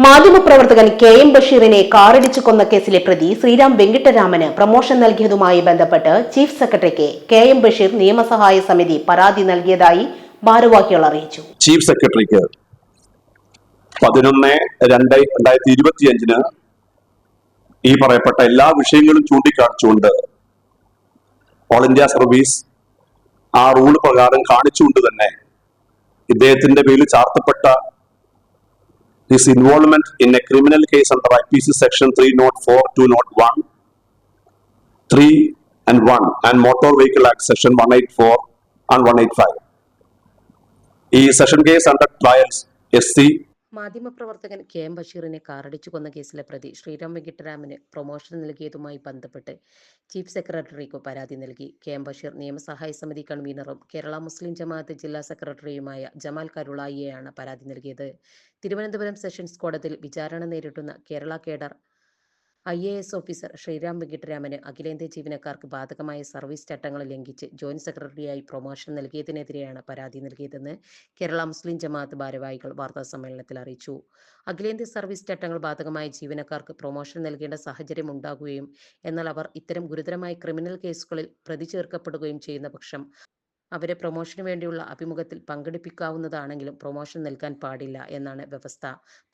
മാധ്യമപ്രവർത്തകൻ K M ബഷീറിനെ കാറിടിച്ചു കൊന്ന കേസിലെ പ്രതി ശ്രീരാം വെങ്കിട്ടരാമന് പ്രമോഷൻ നൽകിയതുമായി ബന്ധപ്പെട്ട് ചീഫ് സെക്രട്ടറിക്ക് കെ എം ബഷീർ നിയമസഹായ സമിതി പരാതി നൽകിയതായി ഭാരവാഹികൾ അറിയിച്ചു. ചീഫ് സെക്രട്ടറിക്ക് പതിനൊന്ന് രണ്ട് രണ്ടായിരത്തി ഇരുപത്തിയഞ്ചിന് ഈ പറയപ്പെട്ട എല്ലാ വിഷയങ്ങളും ചൂണ്ടിക്കാണിച്ചുകൊണ്ട് ഓൾ ഇന്ത്യ സർവീസ് ആ റൂൾ പ്രകാരം കാണിച്ചുകൊണ്ട് തന്നെ ഇദ്ദേഹത്തിന്റെ പേരിൽ ചാർത്തപ്പെട്ട section three not four two not one three and one and motor vehicle act section one eight four and one eight five ഈ session case under trials S C മാധ്യമപ്രവർത്തകൻ K M ബഷീറിനെ കാറടിച്ചു കൊന്ന കേസിലെ പ്രതി ശ്രീറാം വെങ്കിട്ടരാമന് പ്രൊമോഷൻ നൽകിയതുമായി ബന്ധപ്പെട്ട് chief സെക്രട്ടറിക്ക് പരാതി നൽകി. കെ എം ബഷീർ നിയമസഹായ സമിതി കൺവീനറും കേരള മുസ്ലിം ജമാഅത്ത് ജില്ലാ സെക്രട്ടറിയുമായ ജമാൽ കരുളായിയെയാണ് പരാതി നൽകിയത്. തിരുവനന്തപുരം സെഷൻസ് കോടതിയിൽ വിചാരണ നേരിടുന്ന Kerala cadre I A S officer Sriram വെങ്കിട്ടരാമന് അഖിലേന്ത്യാ ജീവനക്കാർക്ക് ബാധകമായ സർവീസ് ചട്ടങ്ങൾ ലംഘിച്ച് ജോയിന്റ് സെക്രട്ടറിയായി പ്രൊമോഷൻ നൽകിയതിനെതിരെയാണ് പരാതി നൽകിയതെന്ന് കേരള മുസ്ലിം ജമാഅത്ത് ഭാരവാഹികൾ വാർത്താ സമ്മേളനത്തിൽ അറിയിച്ചു. അഖിലേന്ത്യാ സർവീസ് ചട്ടങ്ങൾ ബാധകമായ ജീവനക്കാർക്ക് പ്രൊമോഷൻ നൽകേണ്ട സാഹചര്യം ഉണ്ടാകുകയും എന്നാൽ അവർ ഇത്തരം ഗുരുതരമായ ക്രിമിനൽ കേസുകളിൽ പ്രതി ചേർക്കപ്പെടുകയും ചെയ്യുന്ന പക്ഷം അവരെ പ്രൊമോഷന് വേണ്ടിയുള്ള അഭിമുഖത്തിൽ പങ്കെടുപ്പിക്കാവുന്നതാണെങ്കിലും പ്രൊമോഷൻ നൽകാൻ പാടില്ല എന്നാണ് വ്യവസ്ഥ.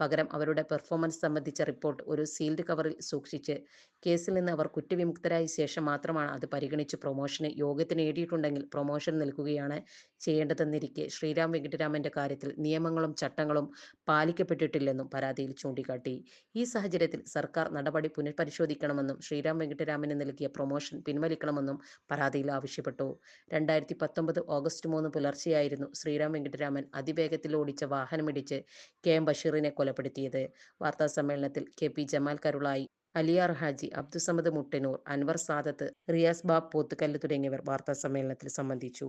പകരം അവരുടെ പെർഫോമൻസ് സംബന്ധിച്ച റിപ്പോർട്ട് ഒരു സീൽഡ് കവറിൽ സൂക്ഷിച്ച് കേസിൽ നിന്ന് അവർ കുറ്റവിമുക്തരായ ശേഷം മാത്രമാണ് അത് പരിഗണിച്ച് പ്രൊമോഷന് യോഗ്യത നേടിയിട്ടുണ്ടെങ്കിൽ പ്രൊമോഷൻ നൽകുകയാണ് ചെയ്യേണ്ടതെന്നിരിക്കെ ശ്രീരാം വെങ്കിട്ടരാമന്റെ കാര്യത്തിൽ നിയമങ്ങളും ചട്ടങ്ങളും പാലിക്കപ്പെട്ടിട്ടില്ലെന്നും പരാതിയിൽ ചൂണ്ടിക്കാട്ടി. ഈ സാഹചര്യത്തിൽ സർക്കാർ നടപടി പുനഃപരിശോധിക്കണമെന്നും ശ്രീരാം വെങ്കിട്ടരാമന് നൽകിയ പ്രൊമോഷൻ പിൻവലിക്കണമെന്നും പരാതിയിൽ ആവശ്യപ്പെട്ടു. രണ്ടായിരത്തി പത്തൊമ്പത് ഓഗസ്റ്റ് മൂന്ന് പുലർച്ചെയായിരുന്നു ശ്രീറാം വെങ്കിട്ടരാമൻ അതിവേഗത്തിൽ ഓടിച്ച വാഹനമിടിച്ച് കെ എം ബഷീറിനെ കൊലപ്പെടുത്തിയത്. വാർത്താ സമ്മേളനത്തിൽ കെ പി ജമാൽ കരുളായി അലിയാർ ഹാജി അബ്ദുസമദ് മുട്ടനൂർ അൻവർ സാദത്ത് റിയാസ് ബാബ് പോത്തുകല്ല് തുടങ്ങിയവർ വാർത്താ സമ്മേളനത്തിൽ സംബന്ധിച്ചു.